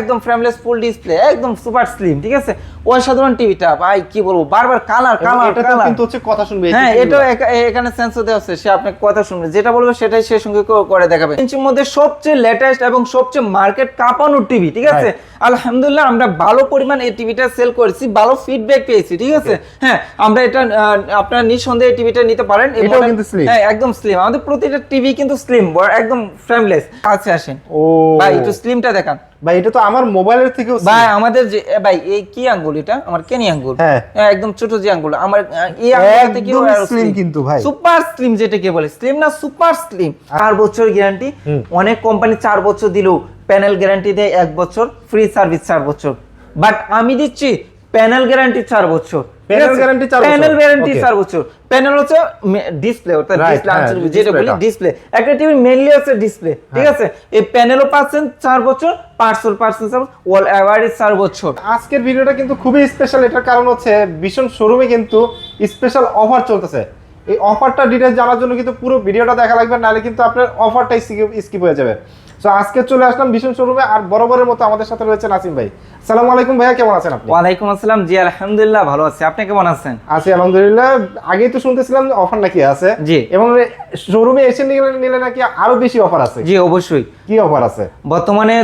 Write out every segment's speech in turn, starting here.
একদম frameless full display একদম super slim ঠিক আছে? অসাধারণ টিভিটা ভাই কি বলব? বারবার কালার কালার কালার কিন্তু হচ্ছে কথা শুনবে এই হ্যাঁ। একা- এখানে সেন্সর দেওয়া আছে সে আপনাকে কথা শুনবে। যেটা বলবে সেটাই সে সঙ্গে করে দেখাবে। ইঞ্চির মধ্যে সবচেয়ে লেটেস্ট এবং সবচেয়ে মার্কেট কাঁপানো টিভি ঠিক আছে? আলহামদুলিল্লাহ আমরা ভালো পরিমাণ এই টিভিটা সেল করেছি ভালো ফিডব্যাক পেয়েছি ঠিক আছে? হ্যাঁ আমরা এটা আপনার নিঃসন্দেহে টিভিটা নিতে পারেন এই এটাও কিন্তু slim। হ্যাঁ একদম স্লিম আমাদের প্রতিটা টিভি কিন্তু স্লিম একদম ফ্রেমলেস কাছে আসেন। ও। ভাই একটু স্লিমটা দেখান। ভাই এটা তো আমার মোবাইলের থেকেও ভাই আমাদের যে ভাই এই কি আঙ্গুল এটা? আমার কেনি আঙ্গুল? হ্যাঁ। একদম ছোট যে আঙ্গুল। আমার এই থেকে একদম slim কিন্তু ভাই। সুপার স্লিম যেটাকে বলে। স্লিম না সুপার স্লিম চার বছর গ্যারান্টি অনেক কোম্পানি চার বছর দিলেও প্যানেল গ্যারান্টি দেয় এক বছর ফ্রি সার্ভিস চার বছর। বাট আমি দিচ্ছি প্যানেল গ্যারান্টি চার বছর। বছর। প্যানেল গ্যারান্টি বছর। প্যানেল হচ্ছে ডিসপ্লে অর্থাৎ ডিসপ্লে হ্যাঁ, যেটা বলি ডিসপ্লে একটা টিভি ডিসপ্লে ঠিক হ্যাঁ। আছে? এই প্যানেলও পাচ্ছেন বছর পার্সেল পার্সেল ওয়াল অ্যাভারেজ বছর। আজকের ভিডিওটা কিন্তু খুবই স্পেশাল এটার কারণ হচ্ছে ভীষণ শোরুমে কিন্তু স্পেশাল অফার চলতেছে। এই অফারটা ডিটেলস জানার জন্য কিন্তু পুরো ভিডিওটা দেখা লাগবে নাহলে কিন্তু আপনার অফারটাই স্কিপ হয়ে যাবে। সো আজকে চলে আসলাম ভীষণ শোরুমে আর বরাবরের মতো আমাদের সাথে রয়েছে নাসিম ভাই। সালাম আলাইকুম ভাইয়া কেমন আছেন আপনি? ওয়ালাইকুম আসসালাম। জি আলহামদুলিল্লাহ ভালো আছি। আপনি কেমন আছেন? আছি আলহামদুলিল্লাহ। আগেই তো শুনতেছিলাম অফার নাকি আছে। জি। এবং শোরুমে এসে নিলে নাকি আরও বেশি অফার আছে? জি অবশ্যই। কি অফার আছে? বর্তমানে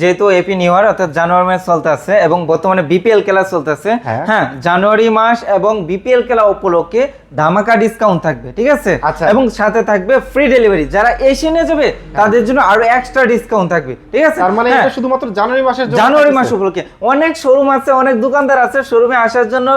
যেহেতু এপি নিউ ইয়ার অর্থাৎ জানুয়ারি মাস চলতে আছে এবং বর্তমানে বিপিএল খেলা চলতেছে হ্যাঁ। হ্যাঁ জানুয়ারি মাস এবং বিপিএল খেলা উপলক্ষে ধামাকা ডিসকাউন্ট থাকবে ঠিক আছে? আচ্ছা। এবং সাথে থাকবে ফ্রি ডেলিভারি যারা এসে নিয়ে যাবে তাদের জন্য আরও এক্সট্রা ডিসকাউন্ট থাকবে ঠিক আছে? তার মানে হ্যাঁ। এটা শুধুমাত্র জানুয়ারি মাসের জন্য জানুয়ারি মাস উপলক্ষে। অনেক শোরুম আছে অনেক দোকানদার আছে শোরুমে আসার জন্য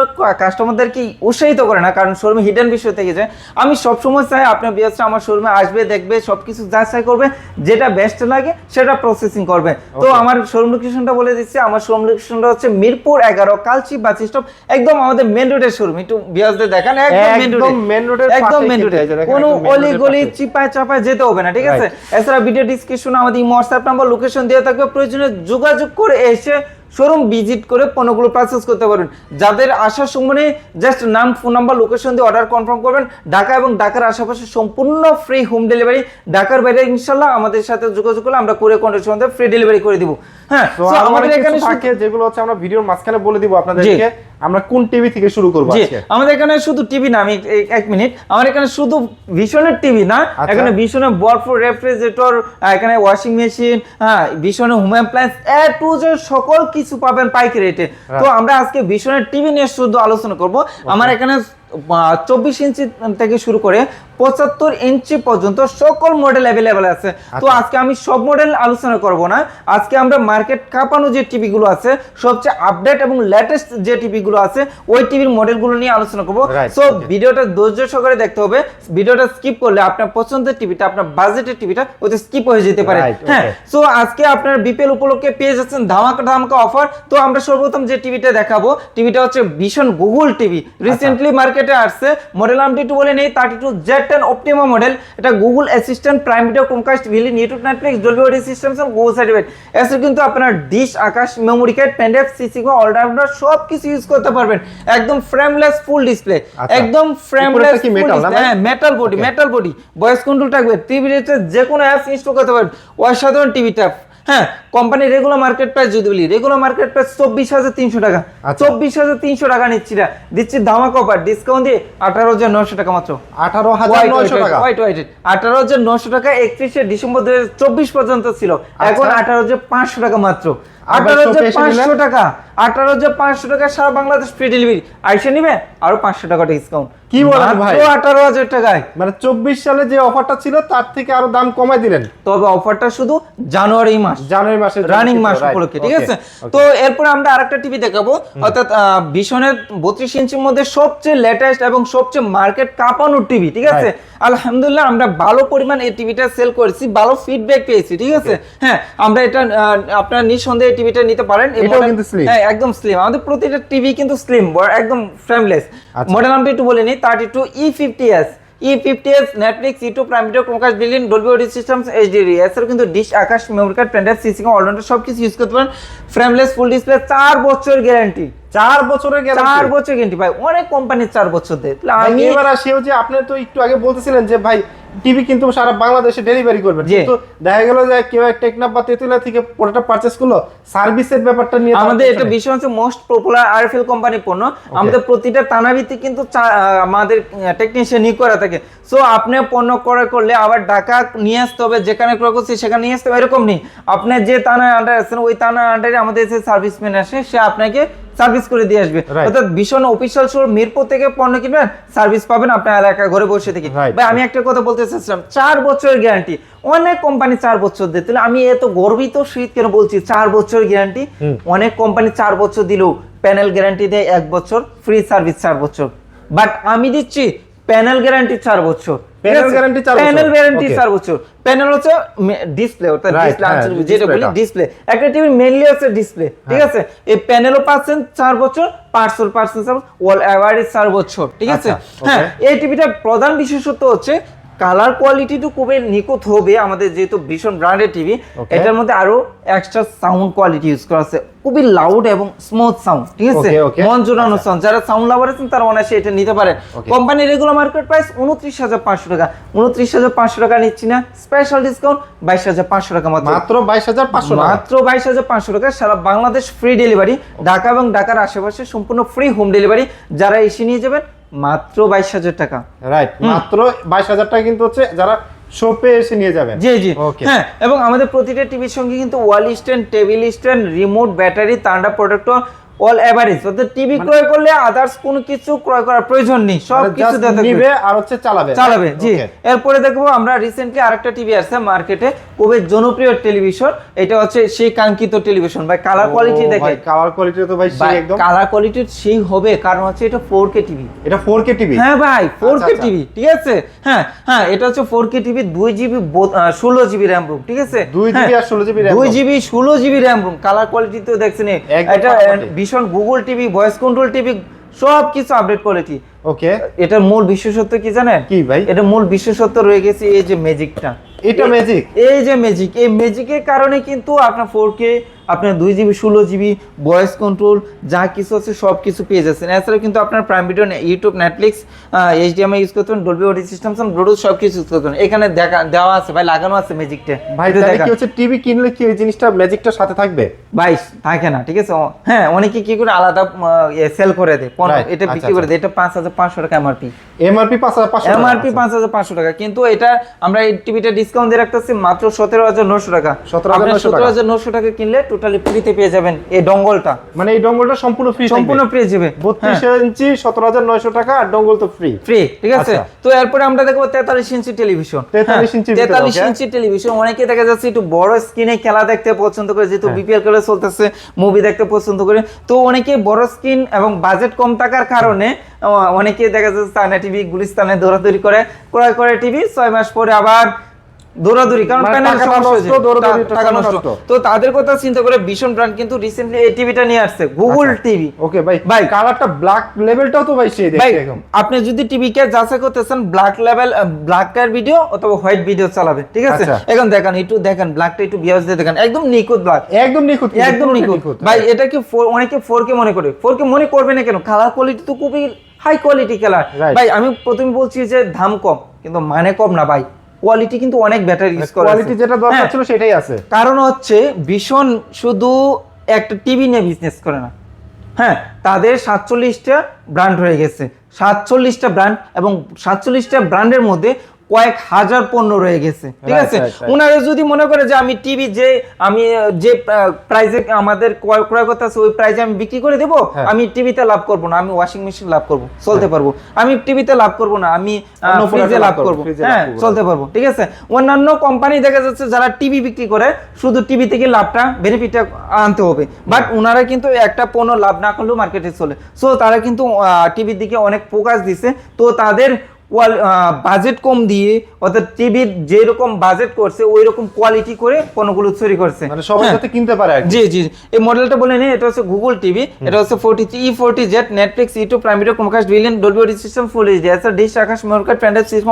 কাস্টমারদেরকে উৎসাহিত করে না কারণ শোরুমে হিডেন বিষয় থেকে যায়। আমি সবসময় চাই আপনার বিয়াসটা আমার শোরুমে আসবে দেখবে সবকিছু যাচাই করবে যেটা বেস্ট লাগে সেটা প্রসেসিং করবে। তো আমার শোরুম লোকেশনটা বলে দিচ্ছি আমার শোরুম লোকেশনটা হচ্ছে মিরপুর এগারো কালচি বাস স্টপ একদম আমাদের মেন রোডের শোরুম একটু বিয়াসদের দেখান একদম মেন একদম রোডে main road এর একদম মেন রোডে কোনো অলি গলি চিপায় চাপায় যেতে হবে না ঠিক আছে? এছাড়া ভিডিও ডিসক্রিপশনে আমাদের হোয়াটসঅ্যাপ নাম্বার লোকেশন দেওয়া থাকবে। প্রয়োজনে যোগাযোগ করে এসে শোরুম ভিজিট করে পণ্যগুলো পারচেস করতে পারবেন। যাদের আসার সময় জাস্ট নাম ফোন নাম্বার লোকেশন দিয়ে অর্ডার কনফার্ম করবেন ঢাকা এবং ঢাকার আশেপাশে সম্পূর্ণ ফ্রি হোম ডেলিভারি ঢাকার বাইরে ইনশাল্লাহ আমাদের সাথে যোগাযোগ করলে আমরা করে কন্ডিশন ফ্রি ডেলিভারি করে দিব। হ্যাঁ আমাদের এখানে যেগুলো হচ্ছে আমরা ভিডিওর মাঝখানে বলে দিব আপনাদেরকে। আমরা কোন টিভি থেকে শুরু করব আমাদের এখানে শুধু টিভি না আমি এক- মিনিট। আমার এখানে শুধু ভীষণের টিভি না আচ্ছা। এখানে ভীষণের বরফুর রেফ্রিজারেটর এখানে ওয়াশিং মেশিন হ্যাঁ ভীষণের home appliance A to Z সকল কিছু পাবেন পাইকারি রেটে তো আমরা আজকে ভীষণের টিভি নিয়ে শুধু আলোচনা করব। আমার এখানে চব্বিশ ইঞ্চি থেকে শুরু করে পঁচাত্তর ইঞ্চি পর্যন্ত সকল মডেল অ্যাভেলেবেল আছে। তো আচ্ছা। আজকে আমি সব মডেল আলোচনা করব না। আজকে আমরা মার্কেট কাঁপানো যে টিভি গুলো আছে সবচেয়ে আপডেট এবং লেটেস্ট যে টিভি গুলো আছে ওই টিভির মডেলগুলো নিয়ে আলোচনা করব। সো. ভিডিওটা ধৈর্য সহকারে দেখতে হবে। ভিডিওটা স্কিপ করলে আপনার পছন্দের টিভিটা আপনার বাজেটের টিভিটা ওতে স্কিপ হয়ে যেতে পারে। হ্যাঁ সো আজকে আপনার বিপিএল উপলক্ষে পেয়ে যাচ্ছেন ধামাকা ধামাকা অফার তো আমরা সর্বপ্রথম যে টিভিটা দেখাবো টিভিটা হচ্ছে ভীষণ গুগল টিভি রিসেন্টলি মার্কেটে আসছে। মডেল নামটি একটু বলে নেই thirty two Z ten optima model এটা Google assistant prime video Chromecast ভিলিন YouTube Netflix Dolby audio systems Google certificate এসে কিন্তু আপনার dish Akash memory card pendrive CC allrounder সব কিছু ইউজ করতে পারবেন। একদম ফ্রেমলেস ফুল ডিসপ্লে। একদম ফ্রেমলেস কি metal না হ্যাঁ metal body metal body voice control থাকবে। টিভিতে যে কোনো অ্যাপস ইনস্টল করতে পারবেন। অসাধারণ টিভিটা হ্যাঁ কোম্পানি রেগুলার মার্কেট প্রাইস যদি বলি রেগুলার মার্কেট প্রাইস চব্বিশ হাজার তিনশো টাকা আচ্ছা। চব্বিশ হাজার তিনশো টাকা নিচ্ছি না দিচ্ছি ধামাক অফার ডিসকাউন্ট দিয়ে আঠারো হাজার নশো টাকা মাত্র আঠারো হাজার নশো টাকা হোয়াইট white. আঠারো হাজার নশো টাকা একত্রিশে ডিসেম্বর দু হাজার চব্বিশ পর্যন্ত ছিল এখন আচ্ছা। আঠারো হাজার পাঁচশো টাকা মাত্র আঠারো হাজার? পাঁচশো টাকা আঠারো হাজার পাঁচশো টাকা সারা বাংলাদেশ ফ্রি ডেলিভারি আইসে নিবে আরও পাঁচশো টাকা ডিসকাউন্ট কি বলেন ভাই? আঠারো হাজার টাকায়। মানে চব্বিশ সালে যে অফারটা ছিল তার থেকে আরও দাম কমাই দিলেন। তবে অফারটা শুধু জানুয়ারি মাস। জানুয়ারি মাসে রানিং মাস উপলক্ষে ঠিক আছে? তো এরপরে আমরা আরেকটা টিভি দেখাবো। অর্থাৎ ভীষণের বত্রিশ ইঞ্চির মধ্যে সবচেয়ে লেটেস্ট এবং সবচেয়ে মার্কেট কাঁপানোর টিভি ঠিক আছে? আলহামদুলিল্লাহ আমরা ভালো পরিমাণ এই টিভিটা সেল করেছি ভালো ফিডব্যাক পেয়েছি ঠিক আছে? হ্যাঁ আমরা এটা আপনার নিঃসন্দেহে টিভিটা নিতে পারেন। slim। হ্যাঁ একদম স্লিম আমাদের প্রতিটা টিভি কিন্তু স্লিম একদম ফ্রেমলেস আচ্ছা। মডেল নামটা একটু বলে নিই thirty two E fifty S E fifty S Netflix YouTube Prime Video Chromecast billion Dolby audio systems HDD এছাড়াও কিন্তু dish Akash memory card pen drive CC allrounder সব কিছু ইউজ করতে পারেন। ফ্রেমলেস ফুল ডিসপ্লে চার বছর গ্যারান্টি চার বছরের চার বছর গ্যারান্টি ভাই অনেক কোম্পানির চার বছর দেয়। আমি এবার সেও যে আপনি তো একটু আগে বলতেছিলেন যে ভাই টিভি কিন্তু সারা বাংলাদেশে ডেলিভারি করবেন জি। কিন্তু দেখা গেল যে কেউ এক টেকনাফ বা তেতুলিয়া থেকে প্রোডাক্টটা পারচেস করল সার্ভিসের ব্যাপারটা নিয়ে আমাদের এটা বিশ্ব হচ্ছে মোস্ট পপুলার আরএফএল কোম্পানি পণ্য। আমাদের প্রতিটা টানাভিত্তি কিন্তু আমাদের টেকনিশিয়ান নিয়োগ করা থাকে। সো আপনি পণ্য ক্রয় করলে আবার ঢাকা নিয়ে আসতে হবে যেখানে ক্রয় করছি সেখানে নিয়ে আসতে হবে এরকম নেই। আপনি যে থানায় আন্ডার আছেন ওই থানার আন্ডারে আমাদের যে সার্ভিসম্যান আসে সে আপনাকে সার্ভিস করে দিয়ে আসবে। অর্থাৎ ভীষণ অফিসিয়াল শোর মিরপুর থেকে পণ্য কিনবেন সার্ভিস পাবেন আপনার এলাকায় ঘরে বসে থেকে। ভাই আমি একটা কথা বলতে চাচ্ছিলাম চার বছরের গ্যারান্টি অনেক কোম্পানি চার বছর দিতে তাহলে আমি এত গর্বিত শীত কেন বলছি? চার বছর গ্যারান্টি অনেক কোম্পানি চার বছর দিলেও প্যানেল গ্যারান্টি দেয় এক বছর ফ্রি সার্ভিস চার বছর। বাট আমি দিচ্ছি প্যানেল গ্যারান্টি চার বছর। guarantee চার। প্যানেল গ্যারান্টি চার বছর। প্যানেল হচ্ছে ডিসপ্লে অর্থাৎ ডিসপ্লে হ্যাঁ, যেটা বলি ডিসপ্লে একটা টিভি হচ্ছে ডিসপ্লে ঠিক আছে? এই প্যানেলও পাচ্ছেন চার বছর পার্সেল পার্সেল ওয়াল অ্যাভারেজ চার বছর ঠিক আছে? হ্যাঁ. এই টিভিটার প্রধান বিশেষত্ব হচ্ছে কালার কোয়ালিটিটু খুবই নিখুঁত হবে আমাদের যেহেতু ভীষণ ব্র্যান্ডের টিভি এটার মধ্যে আরও এক্সট্রা সাউন্ড কোয়ালিটি ইউজ করা আছে। খুবই লাউড এবং স্মুথ সাউন্ড ঠিক আছে. মন জোরানো সাউন্ড যারা সাউন্ড লাভার আছেন তারা অনায়াসে এটা নিতে পারেন। Okay. কোম্পানির রেগুলার মার্কেট প্রাইস উনত্রিশ হাজার পাঁচশো টাকা। উনত্রিশ হাজার পাঁচশো টাকা নিচ্ছি না স্পেশাল ডিসকাউন্ট বাইশ হাজার পাঁচশো টাকা মাত্র। মাত্র বাইশ হাজার পাঁচশো মাত্র বাইশ হাজার পাঁচশো টাকা সারা বাংলাদেশ ফ্রি ডেলিভারি ঢাকা এবং ঢাকার আশেপাশে সম্পূর্ণ ফ্রি হোম ডেলিভারি যারা এসে নিয়ে যাবেন মাত্র বাইশ হাজার টাকা। রাইট মাত্র বাইশ হাজার টাকা কিন্তু হচ্ছে যারা শপে এসে নিয়ে যাবেন। জি জি। ওকে হ্যাঁ এবং আমাদের প্রতিটা টিভির সঙ্গে কিন্তু wall stand table stand remote battery Tanda product all average অর্থাৎ টিভি ক্রয় করলে আদার্স কোনো কিছু ক্রয় করার প্রয়োজন নেই সব মানে কিছু নিবে আর হচ্ছে চালাবে। চালাবে জি। এরপরে দেখব আমরা রিসেন্টলি আরেকটা টিভি আসছে মার্কেটে খুবই জনপ্রিয় টেলিভিশন এটা হচ্ছে সেই কাঙ্ক্ষিত টেলিভিশন ভাই কালার কোয়ালিটি দেখে কালার কোয়ালিটি তো ভাই সেই একদম। কালার কোয়ালিটি সেই হবে কারণ হচ্ছে এটা ফোর কে টিভি এটা 4K টিভি হ্যাঁ ভাই ফোর কে আচ্ছা। টিভি ঠিক আছে? হ্যাঁ হ্যাঁ এটা হচ্ছে ফোর কে টিভি দুই জিবি ষোলো জিবি র্যাম রুম ঠিক আছে? 2 জিবি আর 16 জিবি RAM দুই ROM। জিবি ষোলো GB RAM ROM colour quality তো দেখছেন এটা ভীষণ Google TV voice control TV সব কিছু আপডেট করেছি। ওকে এটার মূল বিশেষত্ব কি জানেন? কি ভাই? এটা মূল বিশেষত্ব রয়ে গেছে এই যে ম্যাজিকটা এটা ম্যাজিক এই যে ম্যাজিক এই ম্যাজিকের কারণে কিন্তু আপনার ফোর কে আপনার দুই জিবি ষোলো জিবি ভয়েস কন্ট্রোল যা কিছু আছে সব কিছু পেয়ে যাচ্ছেন। এছাড়াও কিন্তু আপনার Prime Video YouTube Netflix HDMI use করতে পারেন ডলবি অডি সিস্টেম ব্লুটুথ সব কিছু ইউজ করতে পারেন। এখানে দেখা দেওয়া আছে ভাই লাগানো আছে ম্যাজিকটা ভাই। কি হচ্ছে টিভি কিনলে কি ওই জিনিসটা ম্যাজিকটার সাথে থাকবে? ভাই থাকে না ঠিক আছে? হ্যাঁ অনেকে কি করে আলাদা সেল করে দেয়। Right, এটা আচ্ছা, বিক্রি করে আচ্ছা। দেয়। এটা পাঁচ হাজার পাঁচশো টাকা এমআরপি এমআরপি 5500 এমআরপি পাঁচ হাজার পাঁচশো টাকা কিন্তু এটা আমরা এই টিভিটা ডিসকাউন্ট দিয়ে রাখতেছি মাত্র সতেরো হাজার নশো টাকা। 17,900 সতেরো হাজার নশো টাকা কিনলে টোটালি ফ্রিতে পেয়ে যাবেন এই ডঙ্গলটা। মানে এই ডঙ্গলটা সম্পূর্ণ ফ্রি সম্পূর্ণ হ্যাঁ। পেয়ে যাবে 32 ইঞ্চি 17900 টাকা আর ডঙ্গল তো ফ্রি ফ্রি ঠিক আছে? আচ্ছা। তো এরপরে আমরা দেখব তেতাল্লিশ ইঞ্চি টেলিভিশন 43 ইঞ্চির ভিতরে, তেতাল্লিশ okay? ইঞ্চি টেলিভিশন অনেকে দেখা যাচ্ছে একটু বড় স্ক্রিনে খেলা দেখতে পছন্দ করে যেহেতু হ্যাঁ। বিপিএল খেলা চলতেছে মুভি দেখতে পছন্দ করে। তো অনেকে বড় স্ক্রিন এবং বাজেট কম থাকার কারণে অনেকে দেখা যাচ্ছে চায়না টিভি গুলিস্তানে দৌড়াদৌড়ি করে ক্রয় করে টিভি ছয় মাস পরে আবার দৌড়াদৌড়ি কারণ মানে প্যানেল সমস্যা টাকা নষ্ট। তো তাদের কথা চিন্তা করে ভীষণ ব্র্যান্ড কিন্তু রিসেন্টলি এই টিভিটা নিয়ে আসছে গুগল টিভি ওকে ভাই ভাই। কালারটা ব্ল্যাক লেভেলটাও তো ভাই সেই দেখতে একদম। আপনি যদি টিভি কে যাচাই করতেছেন ব্ল্যাক লেভেল ব্ল্যাক কার ভিডিও অথবা হোয়াইট ভিডিও চালাবে ঠিক আছে? আচ্ছা। এখন দেখেন একটু দেখেন ব্ল্যাকটা একটু বিয়াস দিয়ে দেখেন। একদম নিখুঁত ব্ল্যাক একদম নিখুঁত একদম নিখুঁত। ভাই এটা কি অনেকে ফোর কে মনে করে? ফোর কে মনে করবে না কেন? কালার কোয়ালিটি তো খুবই হাই কোয়ালিটি কালার ভাই আমি প্রথমে বলছি যে দাম কম কিন্তু মানে কম না ভাই। কোয়ালিটি কিন্তু অনেক ব্যাটারি ইউজ করে কোয়ালিটি যেটা দরকার হ্যাঁ, ছিল সেটাই আছে। কারণ হচ্ছে ভীষণ শুধু একটা টিভি নিয়ে বিজনেস করে না। হ্যাঁ তাদের সাতচল্লিশটা ব্র্যান্ড হয়ে গেছে। সাতচল্লিশটা ব্র্যান্ড এবং সাতচল্লিশটা ব্র্যান্ডের মধ্যে কয়েক হাজার পণ্য রয়ে গেছে ঠিক আছে. ওনারা যদি মনে করে যে আমি টিভি যে আমি যে প্রাইজে আমাদের ক্রয় ক্রয় করতে আছে ওই প্রাইজে আমি বিক্রি করে দেবো হ্যাঁ। আমি টিভিতে লাভ করব না আমি ওয়াশিং মেশিন লাভ করব চলতে পারব। আমি টিভিতে লাভ করব না আমি ফ্রিজে লাভ করব হ্যাঁ চলতে পারব ঠিক আছে? অন্যান্য কোম্পানি দেখা যাচ্ছে যারা টিভি বিক্রি করে শুধু টিভি থেকে লাভটা বেনিফিটটা আনতে হবে। বাট ওনারা কিন্তু একটা পণ্য লাভ না করলেও মার্কেটে চলে। সো তারা কিন্তু টিভির দিকে অনেক ফোকাস দিছে। তো তাদের বাজেট কম দিয়ে অর্থাৎ টিভির যেরকম বাজেট করছে ওই রকম কোয়ালিটি করে পণ্যগুলো তৈরি করছে। মানে সবাই সাথে কিনতে পারে জি জি এই মডেলটা বলে নিই এটা হচ্ছে গুগল টিভি এটা হচ্ছে forty E forty Z Netflix YouTube Prime Video Chromecast Dolby system full HD আর ডিশ আকাশ মেমোরি প্যান্ডেল সিস্টেম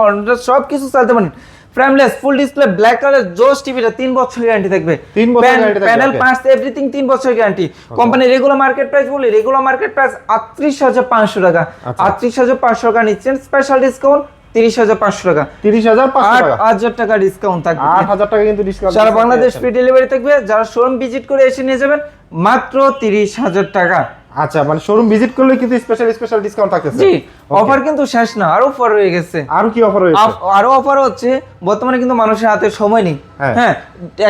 সব কিছু চালাতে পারেন frameless full display black colour জোস টিভিটা তিন বছর গ্যারান্টি থাকবে। তিন বছর guarantee থাকবে, প্যানেল. পাঁচ এভরিথিং তিন বছর guarantee company regular market price বলি রেগুলার মার্কেট প্রাইস আটত্রিশ হাজার পাঁচশো টাকা। আচ্ছা। আটত্রিশ হাজার পাঁচশো টাকা নিচ্ছেন স্পেশাল ডিসকাউন্ট তিরিশ হাজার পাঁচশো টাকা। তিরিশ হাজার পাঁচশো আট টাকা হাজার টাকা ডিসকাউন্ট থাকবে। আট হাজার টাকা কিন্তু ডিসকাউন্ট সারা বাংলাদেশ ফ্রি ডেলিভারি থাকবে যারা শোরুম ভিজিট করে এসে নিয়ে যাবেন মাত্র তিরিশ হাজার টাকা। আচ্ছা মানে শোরুম ভিজিট করলে কিন্তু স্পেশাল স্পেশাল ডিসকাউন্ট থাকতেছে। জি অফার কিন্তু শেষ না আরও অফার রয়ে গেছে। আরও কি অফার রয়েছে? আরও অফার হচ্ছে বর্তমানে কিন্তু মানুষের হাতে সময় নেই। হ্যাঁ। হ্যাঁ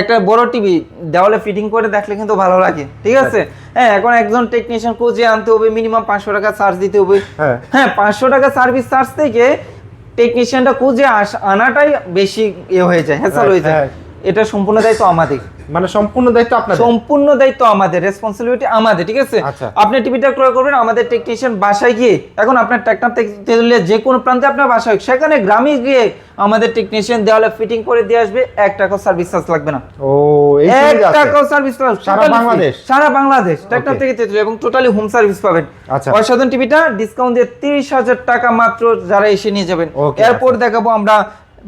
একটা বড় টিভি দেওয়ালে ফিটিং করে দেখলে কিন্তু ভালো লাগে ঠিক আছে? হ্যাঁ এখন একজন টেকনিশিয়ান খুঁজে আনতে হবে মিনিমাম পাঁচশো টাকা চার্জ দিতে হবে। হ্যাঁ। হ্যাঁ পাঁচশো টাকা সার্ভিস চার্জ থেকে টেকনিশিয়ানটা খুঁজে আনাটাই বেশি ইয়ে হয়ে যায় হ্যাঁ হয়ে যায়। হ্যাঁ। এটা সম্পূর্ণ দায়িত্ব আমাদের। মানে সম্পূর্ণ দায়িত্ব আপনাদের? সম্পূর্ণ দায়িত্ব আমাদের রেসপন্সিবিলিটি আমাদের ঠিক আছে? আচ্ছা। আপনি টিভিটা ক্রয় করবেন আমাদের টেকনিশিয়ান বাসায় গিয়ে এখন আপনার ট্র্যাক্টর থেকে যে কোনো প্রান্তে আপনার বাসায় হোক, সেখানে গ্রামে গিয়ে আমাদের টেকনিশিয়ান দেওয়ালে ফিটিং করে দিয়ে আসবে এক টাকা সার্ভিস চার্জ লাগবে না। ও এই এক টাকাও সার্ভিস চার্জ সারা বাংলাদেশ? সারা বাংলাদেশ ট্র্যাক্টর Okay. থেকে তেতুলিয়া এবং টোটালি হোম সার্ভিস পাবেন। আচ্ছা। অসাধারণ টিভিটা ডিসকাউন্ট দিয়ে তিরিশ হাজার টাকা মাত্র যারা এসে নিয়ে যাবেন। এরপর দেখাবো আমরা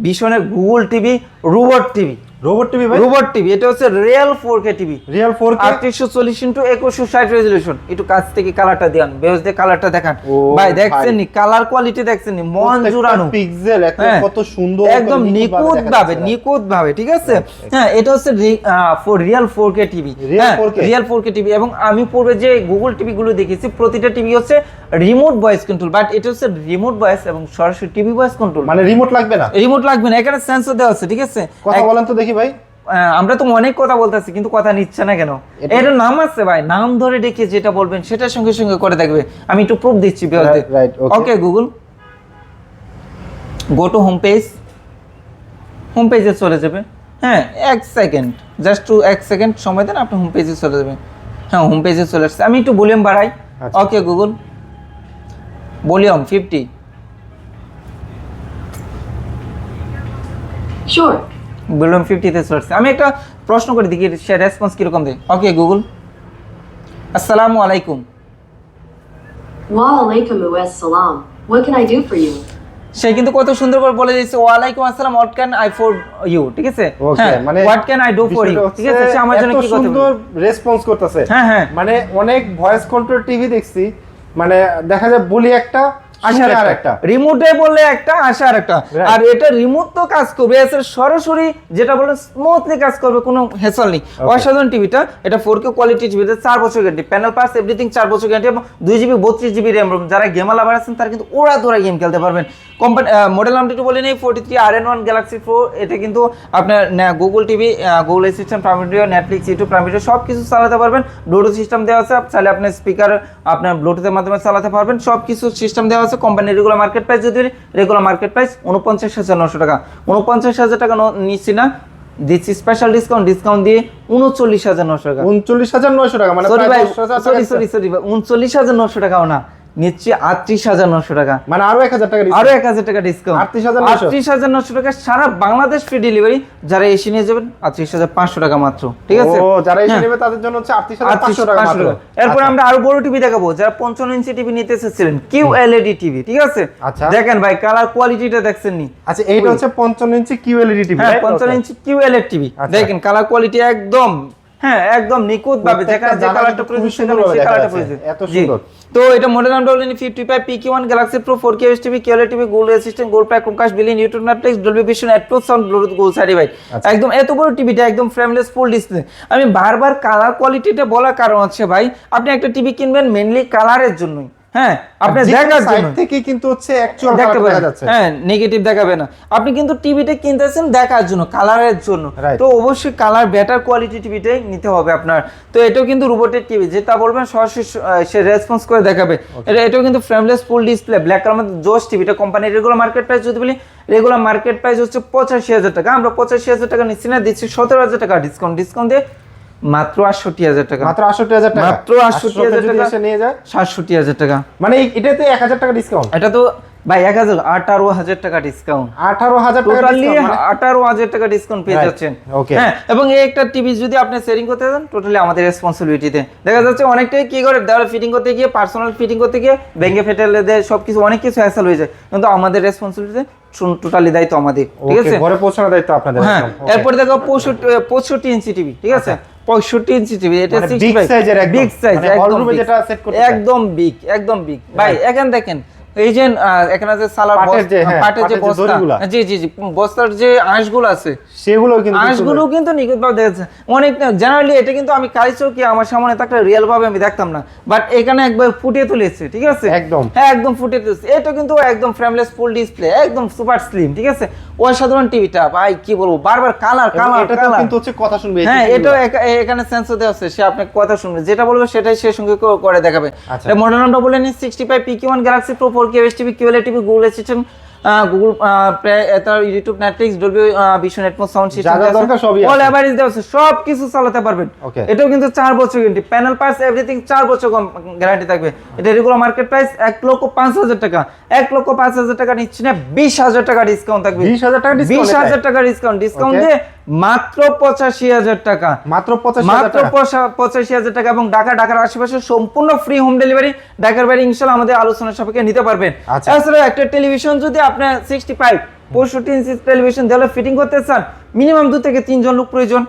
ভীষণের Google TV robot TV robot TV ভাই? রোবট টিভি এটা হচ্ছে real four K TV. Real four K আটত্রিশশো চল্লিশ ইন্টু একুশশো ষাট রেজলিউশন একটু কাছ থেকে কালারটা দেন বেহস দিয়ে কালারটা দেখান। ভাই। দেখছেন নি কালার কোয়ালিটি দেখছেন নি মন জুড়ানো। পিক্সেল হ্যাঁ, কত সুন্দর একদম নিখুঁত ভাবে নিখুঁত ভাবে ঠিক আছে? হ্যাঁ এটা হচ্ছে for real four K TV. Real 4K? Real four K TV. এবং আমি পূর্বে যে গুগল টিভি গুলো দেখেছি প্রতিটা টিভি হচ্ছে রিমোট ভয়েস কন্ট্রোল বাট এটা হচ্ছে রিমোট ভয়েস এবং সরাসরি টিভি ভয়েস কন্ট্রোল মানে রিমোট লাগবে না? রিমোট লাগবে না এখানে সেন্সর দেওয়া আছে ঠিক আছে? কথা বলেন তো দেখি ভাই? আমরা তো অনেক কথা বলতেছি কিন্তু কথা নিচ্ছে না কেন? এটা- এর নাম আছে ভাই নাম ধরে ডেকে যেটা বলবেন সেটার সঙ্গে সঙ্গে করে দেখবে। আমি একটু প্রুফ দিচ্ছি okay Google go to home page home পেজে চলে যাবে। হ্যাঁ এক সেকেন্ড জাস্ট টু এক সেকেন্ড সময় দেন আপনি হোম পেজে চলে যাবেন। হ্যাঁ হোম পেজে চলে আসছে। আমি একটু ভলিউম বাড়াই। Okay Google volume fifty Sure. Volume ফিফটিতে চলে আসছে আমি একটা প্রশ্ন করে দেখি সে রেসপন্স কীরকম দেয়? ওকে গুগল আসসালামু আলাইকুম। Wa alaikum US salam. What can I do সে কিন্তু কত সুন্দর করে বলে দিয়েছে ওয়ালাইকুম আসসালাম what can I for you ঠিক আছে? ওকে হ্যাঁ মানে what can I do for you ঠিক আছে সে আমার জন্য কি সুন্দর রেসপন্স করতেছে। হ্যাঁ হ্যাঁ। মানে অনেক ভয়েস কন্ট্রোল টিভি দেখছি। মানে দেখা যায় বলি একটা শুনে একটা। রিমোটে বললে একটা আশার একটা আর এটা রিমোট তো কাজ করবে সরাসরি যেটা বলে স্মুথলি কাজ করবে কোনো হেসল নেই। অসাধারণ টিভিটা এটা ফোর কে কোয়ালিটি টিভিতে চার বছর গ্যারান্টি প্যানেল পার্স এভরিথিং চার বছর গ্যারান্টি এবং দুই জিবি বত্রিশ জিবি র্যাম যারা গেমার লাভার আছেন তারা কিন্তু ওরা ধরা গেম খেলতে পারবেন। কোম্পানি মডেল নামটি একটু বলে নেই forty three R N one Galaxy four এটা কিন্তু আপনার Google TV Google system Prime Video Netflix YouTube Prime Video সব কিছু চালাতে পারবেন। ব্লুটুথ সিস্টেম দেওয়া আছে চাইলে আপনার স্পিকার আপনার ব্লুটুথের মাধ্যমে চালাতে পারবেন। সব কিছু সিস্টেম দেওয়া আছে কোম্পানির রেগুলার মার্কেট প্রাইস যদি রেগুলার মার্কেট প্রাইস উনপঞ্চাশ হাজার নশো টাকা। উনপঞ্চাশ হাজার টাকা নিচ্ছি না দিচ্ছি স্পেশাল ডিসকাউন্ট ডিসকাউন্ট দিয়ে উনচল্লিশ হাজার নশো টাকা। উনচল্লিশ হাজার নশো টাকা মানে সরি প্রায় ভাই 10,000 টাকা সরি সরি সরি উনচল্লিশ হাজার নশো টাকাও না। নিচ্ছি আটত্রিশ হাজার নশো টাকা। মানে আরও এক হাজার টাকা আরও এক হাজার টাকা ডিসকাউন্ট 38,900 আটত্রিশ হাজার নশো টাকা সারা বাংলাদেশ ফ্রি ডেলিভারি যারা এসে নিয়ে যাবেন আটত্রিশ হাজার পাঁচশো টাকা মাত্র। ঠিক আছে? যারা এসে হ্যাঁ। নেবে তাদের জন্য হচ্ছে আটত্রিশ হাজার পাঁচশো টাকা মাত্র। এরপর আচ্ছা। আমরা আরও বড় টিভি দেখাবো। যারা পঞ্চান্ন ইঞ্চি টিভি নিতে এসেছিলেন কিউ এলইডি টিভি ঠিক আছে? আচ্ছা। দেখেন ভাই কালার কোয়ালিটিটা দেখছেন নি আচ্ছা এইটা হচ্ছে পঞ্চান্ন ইঞ্চি কিউএলইডি টিভি হ্যাঁ পঞ্চান্ন ইঞ্চি কিউ এলইডি টিভি। দেখেন কালার কোয়ালিটি একদম হ্যাঁ একদম নিখুঁত ভাবে যেখানে যে কালারটা কিন্তু খুবই প্রয়োজন সেখানে সেই দেখা কালারটা যাচ্ছে। প্রয়োজন এত সুন্দর। তো এটা model fifty five PQ one Galaxy Pro four K S TV কেএলএ TV gold assistant gold pack Chromecast billion YouTube Netflix Dolby Vision Atmos sound Bluetooth certified. একদম এত বড় টিভিটা একদম ফ্রেমলেস ফুল ডিসপ্লে আমি বারবার কালার কোয়ালিটিটা বলার কারণ আছে ভাই আপনি একটা টিভি কিনবেন মেনলি কালারের জন্যই হ্যাঁ আপনি দেখার জন্য। থেকে কিন্তু হচ্ছে অ্যাকচুয়াল দেখতে যাচ্ছে। হ্যাঁ নেগেটিভ দেখাবে না। আপনি কিন্তু টিভিটা কিনতেছেন দেখার জন্য কালারের জন্য। তো অবশ্যই কালার বেটার কোয়ালিটি নিতে হবে আপনার। তো এটাও কিন্তু রোবটের টিভি যেটা বলবেন সরাসরি সে রেসপন্স করে দেখাবে। এটা এটাও কিন্তু frameless full display black colour মধ্যে জোস টিভিটা কোম্পানির রেগুলার মার্কেট প্রাইস যদি বলি রেগুলার মার্কেট প্রাইস হচ্ছে পঁচাশি হাজার টাকা। আমরা পঁচাশি হাজার টাকা নিচ্ছি না দিচ্ছি সতেরো হাজার টাকা ডিসকাউন্ট ডিসকাউন্ট দিয়ে মাত্র আটষট্টি হাজার টাকা। মাত্র আটষট্টি হাজার টাকা? মাত্র 68,000 68,000 যদি টাকা। এসে নিয়ে যায়? সাতষট্টি হাজার টাকা। মানে এটাতে এক হাজার টাকা ডিসকাউন্ট এটা তো ভাই এক হাজার আঠারো হাজার টাকা ডিসকাউন্ট আঠারো হাজার টোটালি মানে- আঠারো হাজার টাকা ডিসকাউন্ট পেয়ে যাচ্ছেন. হ্যাঁ এবং এই একটা টিভি যদি আপনি সেটিং করতে চান টোটালি আমাদের রেসপন্সিবিলিটিতে দেখা যাচ্ছে অনেকটাই কি করে দেওয়ালে ফিটিং করতে গিয়ে পার্সোনাল ফিটিং করতে গিয়ে ভেঙে ফেটে দেয় সব কিছু অনেক কিছু হ্যাসেল হয়ে যায়। কিন্তু আমাদের রেসপন্সিবিলিটিতে টোটালি দায়িত্ব আমাদের ঠিক আছে? ঘরে পৌঁছানোর দায়িত্ব আপনাদের হ্যাঁ। এরপর দেখো পঁয়ষট্টি পঁয়ষট্টি ইঞ্চি টিভি ঠিক আছে? পঁয়ষট্টি ইঞ্চি টিভি এটা 65 বিগ সাইজের একদম। বিগ সাইজ মানে hall room এ যেটা সেট করতে একদম বিগ একদম বিগ ভাই এখান দেখেন এই যে এখানে যে সালার পাটের যে, হ্যাঁ, যে বস্তা জি জি জি বস্তার যে আঁশগুলো আছে সেগুলো কিন্তু আঁশগুলো কিন্তু নিখুঁতভাবে দেখেছে অনেক জেনারেলি এটা কিন্তু আমি কি আমার সামনে থাকলে রিয়েল ভাবে আমি দেখতাম না। বাট এখানে একবার ফুটিয়ে তুলেছে ঠিক আছে? একদম। হ্যাঁ একদম ফুটিয়ে তুলেছে। এটা কিন্তু একদম ফ্রেমলেস ফুল ডিসপ্লে একদম সুপার স্লিম ঠিক আছে? অসাধারণ টিভিটা ভাই কি বলব? বারবার কালার কালার কালার কিন্তু হচ্ছে কথা শুনবে হ্যাঁ। একা- এখানে সেন্সর দেওয়া আছে সে আপনাকে কথা শুনবে যেটা বলবে সেটাই সে সঙ্গে করে দেখাবে। আচ্ছা। মডেল নামটা বলে নিন sixty five P one Galaxy Pro four K S কিউএলএ TV Google assistant Google play তার YouTube Netflix Dolby Vision Atmos sound system দরকার সবই আছে। অল এভারেজ দেওয়া আছে সব কিছু চালাতে পারবেন। এটাও কিন্তু চার বছর গ্যারান্টি প্যানেল পার্টস এভরিথিং চার বছর গ্যারান্টি থাকবে। এটা রেগুলার মার্কেট প্রাইস এক লক্ষ পাঁচ হাজার টাকা। এক লক্ষ পাঁচ হাজার টাকা নিচ্ছি না বিশ হাজার টাকা ডিসকাউন্ট থাকবে। 20,000 টাকা হাজার এটায়? টাকা ডিসকাউন্ট ডিসকাউন্ট দিয়ে মাত্র পঁচাশি হাজার টাকা। মাত্র পঁচাশি হাজার মাত্র টাকা। পঁচা- পঁচাশি হাজার টাকা এবং ঢাকা ঢাকার আশেপাশে সম্পূর্ণ ফ্রি হোম ডেলিভারি ঢাকার বাইরে ইনশাল্লাহ আমাদের আলোচনা সাপেক্ষে নিতে পারবেন। আচ্ছা। এছাড়া একটা টেলিভিশন যদি আপনার সিক্সটি ফাইভ পঁয়ষট্টি ইঞ্চি টেলিভিশন দেওয়ালে ফিটিং করতে চান মিনিমাম দু থেকে তিনজন লোক প্রয়োজন।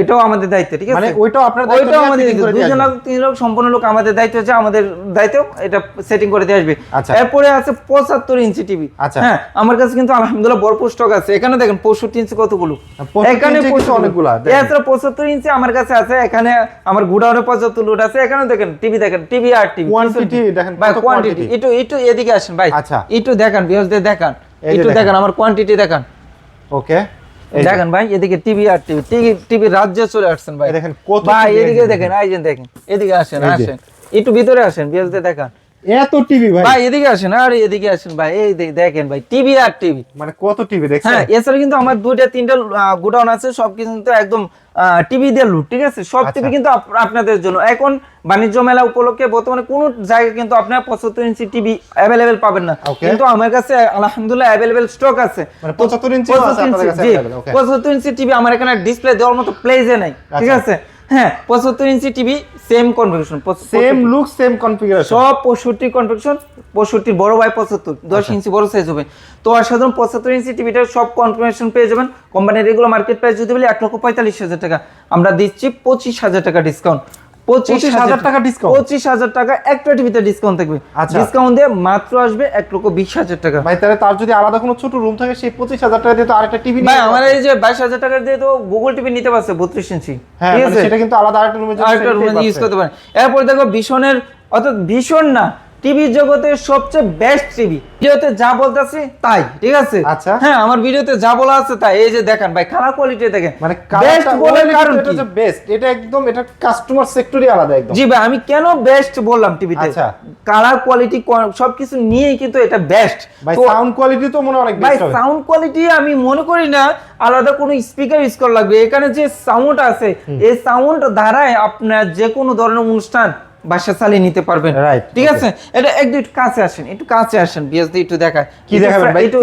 এটাও আমাদের দায়িত্ব ঠিক আছে? মানে ওইটাও আপনার দায়িত্ব ওইটাও আমাদের দায়িত্ব। দুজন লোক তিন লোক সম্পূর্ণ লোক আমাদের দায়িত্ব হচ্ছে আমাদের দায়িত্ব এটা সেটিং করে দিয়ে আসবে। আচ্ছা। এরপরে আছে পঁচাত্তর ইঞ্চি টিভি আচ্ছা। হ্যাঁ আমার কাছে কিন্তু আলহামদুলিল্লাহ ভরপুর স্টক আছে। এখানে দেখেন পঁয়ষট্টি ইঞ্চি কতগুলো? 65 এখানে 65 অনেকগুলা। এছাড়া পঁচাত্তর ইঞ্চি আমার কাছে আছে এখানে আমার গুডাউনে পঁচাত্তর লোড আছে এখানে দেখেন টিভি দেখেন টিভি আর টিভি Quantity দেখেন, ভাই কোয়ান্টিটি একটু একটু এদিকে আসেন ভাই। আচ্ছা। একটু দেখান বিহসদের দেখান। একটু। দেখেন। আমার কোয়ান্টিটি দেখান। ওকে দেখেন ভাই এদিকে টিভি আর টিভি টিভি টিভি রাজ্যে চলে আসছেন ভাই। দেখেন কত ভাই এদিকে দেখেন আইজেন দেখেন এদিকে আসেন আসেন। একটু ভিতরে আসেন বিয়েতে দেখান। এত টিভি ভাই। ভাই এদিকে আসেন আর এদিকে আসেন ভাই এই দেখেন ভাই টিভি আর টিভি মানে কত টিভি দেখছেন? হ্যাঁ এছাড়া কিন্তু আমার দুইটা তিনটা গোডাউন আছে সব কিন্তু একদম টিভি দিয়ে লুট ঠিক আছে? সব আচ্ছা। টিভি কিন্তু আপনাদের জন্য। এখন বাণিজ্য মেলা উপলক্ষে বর্তমানে কোনো জায়গায় কিন্তু আপনার পঁচাত্তর ইঞ্চি টিভি অ্যাভেলেবেল পাবেন না। কিন্তু আমার কাছে আলহামদুলিল্লাহ অ্যাভেলেবেল স্টক আছে। মানে 75 ইঞ্চিও আছে 75 আপনাদের ইঞ্চি. 75 ইঞ্চি টিভি আমার এখানে ডিসপ্লে দেওয়ার মতো প্লেজে নাই ঠিক আচ্ছা। আছে? হ্যাঁ পঁচাত্তর inch TV same configuration same look same configuration সব পঁয়ষট্টি কনফিগারেশন পঁয়ষট্টির বড় বাই পঁচাত্তর দশ আচ্ছা। ইঞ্চি বড় সাইজ হবে। তো অসাধারণ পঁচাত্তর ইঞ্চি টিভিটার সব কনফিগারেশন পেয়ে যাবেন। কোম্পানির এগুলো মার্কেট প্রাইস যদি বলি এক লক্ষ পঁয়তাল্লিশ হাজার টাকা। আমরা দিচ্ছি পঁচিশ হাজার টাকা ডিসকাউন্ট পঁচিশ হাজার টাকা ডিসকাউন্ট পঁচিশ হাজার টাকা একটা টিভিতে ডিসকাউন্ট থাকবে। ডিসকাউন্ট দিয়ে মাত্র আসবে এক লক্ষ বিশ হাজার টাকা। ভাই তাহলে তার যদি আলাদা কোনো ছোট রুম থাকে সেই পঁচিশ হাজার টাকা দিয়ে তো আরেকটা টিভি ভাই আমার এই যে বাইশ হাজার টাকা দিয়ে তো গুগল টিভি নিতে পারছে বত্রিশ ইঞ্চি। হ্যাঁ ঠিক মানে আছে? সেটা কিন্তু আলাদা আরেকটা রুমে আরেকটা রুমে ইউজ করতে পারে এরপর দেখো ভীষণের অর্থাৎ ভীষণ না টিভি জগতে সবচেয়ে বেস্ট টিভি। ভিডিওতে যা বলতেছি তাই ঠিক আছে? আচ্ছা। হ্যাঁ আমার ভিডিওতে যা বলা আছে তাই। এই যে দেখেন ভাই খারাপ কোয়ালিটি দেখেন। মানে বেস্ট বলার কারণ এটা যে বেস্ট এটা একদম এটা কাস্টমার সেক্টরই আলাদা একদম। জি ভাই আমি কেন বেস্ট বললাম টিভিতে? আচ্ছা। কালার কোয়ালিটি সবকিছু নিয়েই কিন্তু এটা বেস্ট ভাই সাউন্ড কোয়ালিটি তো মনে অনেক ভাই বেস্ট হবে। সাউন্ড কোয়ালিটি আমি মনে করি না আলাদা কোনো স্পিকার ইউজ করা লাগবে। এখানে যে সাউন্ড আছে এই সাউন্ড দ্বারাই আপনার যে কোনো ধরনের অনুষ্ঠান বাসা চালিয়ে নিতে পারবেন। Right, ঠিক আছে? এটা একটু একটু কাছে আসেন একটু কাছে আসেন বিএস দিয়ে একটু দেখায় কি দেখাবেন ভাই? একটু?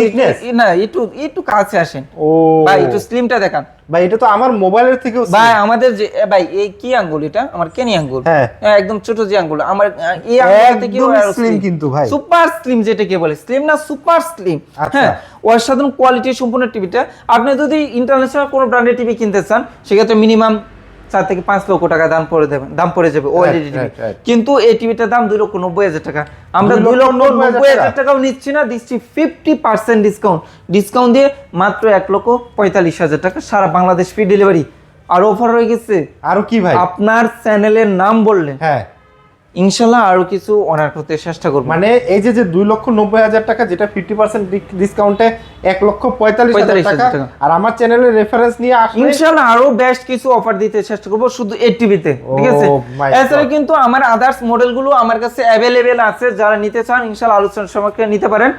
না একটু একটু কাছে আসেন। ও। ভাই একটু স্লিমটা দেখান। ভাই এটা তো আমার মোবাইলের থেকেও ভাই আমাদের যে ভাই এই কি আঙ্গুল এটা? আমার কেনি আঙ্গুল? হ্যাঁ। একদম ছোট যে আঙ্গুল। আমার এই আঙ্গুল থেকে slim কিন্তু ভাই। সুপার স্লিম যেটাকে বলে। স্লিম না সুপার স্লিম আচ্ছা। হ্যাঁ অসাধারণ কোয়ালিটি সম্পূর্ণ টিভিটা আপনি যদি ইন্টারন্যাশনাল কোনো ব্র্যান্ডের টিভি কিনতে চান সেক্ষেত্রে মিনিমাম চার থেকে পাঁচ লক্ষ টাকা দাম পড়ে দেবেন দাম পড়ে যাবে ওএলইডি টিভি. কিন্তু এই টিভিটার দাম দুই লক্ষ নব্বই হাজার টাকা। আমরা দুই লক্ষ নব্বই হাজার? টাকাও নিচ্ছি না দিচ্ছি ফিফটি পার্সেন্ট ডিসকাউন্ট ডিসকাউন্ট দিয়ে মাত্র এক লক্ষ পঁয়তাল্লিশ হাজার টাকা সারা বাংলাদেশ ফ্রি ডেলিভারি আর অফার হয়ে গেছে। আরও কি ভাই? আপনার চ্যানেলের নাম বললেন। হ্যাঁ। ইনশাল্লাহ আরও কিছু অনার করতে চেষ্টা করব। মানে এই যে যে দুই লক্ষ নব্বই হাজার টাকা যেটা ফিফটি পার্সেন্ট ডিসকাউন্টে এক লক্ষ পঁয়তাল্লিশ হাজার টাকা। আর আমার চ্যানেলের রেফারেন্স নিয়ে আসলে ইনশাল্লাহ আরও বেস্ট কিছু অফার দিতে চেষ্টা করব শুধু এই টিভিতে ঠিক আছে? Oh এছাড়া কিন্তু আমার আদার্স মডেলগুলো আমার কাছে অ্যাভেলেবেল আছে যারা নিতে চান ইনশাল্লাহ আলোচনা সামগ্রী নিতে পারেন।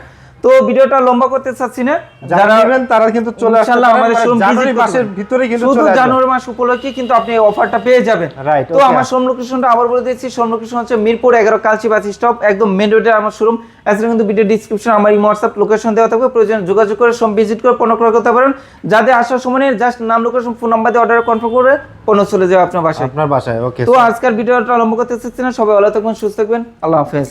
তো ভিডিওটা লম্বা করতে চাচ্ছি না। যারা নেবেন তারা কিন্তু চলে পারেন, আমাদের মানে showroom জানুয়ারি মাসের ভিতরে কিন্তু শুধু জানুয়ারি মাস উপলক্ষে কিন্তু আপনি এই অফারটা পেয়ে যাবেন। তো আমার শোরুম লোকেশনটা আবার বলে দিচ্ছি শোরুম লোকেশন হচ্ছে মিরপুর এগারো কালচি বাস স্টপ একদম মেন রোডে আমার শোরুম এছাড়া কিন্তু ভিডিও ডিসক্রিপশন আমার এই হোয়াটসঅ্যাপ লোকেশন দেওয়া থাকবে। প্রয়োজন যোগাযোগ করে সব ভিজিট করে পণ্য ক্রয় করতে পারেন। যাদের আসার সময় জাস্ট নাম লোকেশন ফোন নাম্বার দিয়ে অর্ডার কনফার্ম করে পণ্য চলে যাবে আপনার বাসায়। আপনার বাসায় ওকে তো আজকের ভিডিওটা লম্বা করতে চাচ্ছি না। সবাই ভালো থাকবেন সুস্থ থাকবেন। আল্লাহ হাফেজ।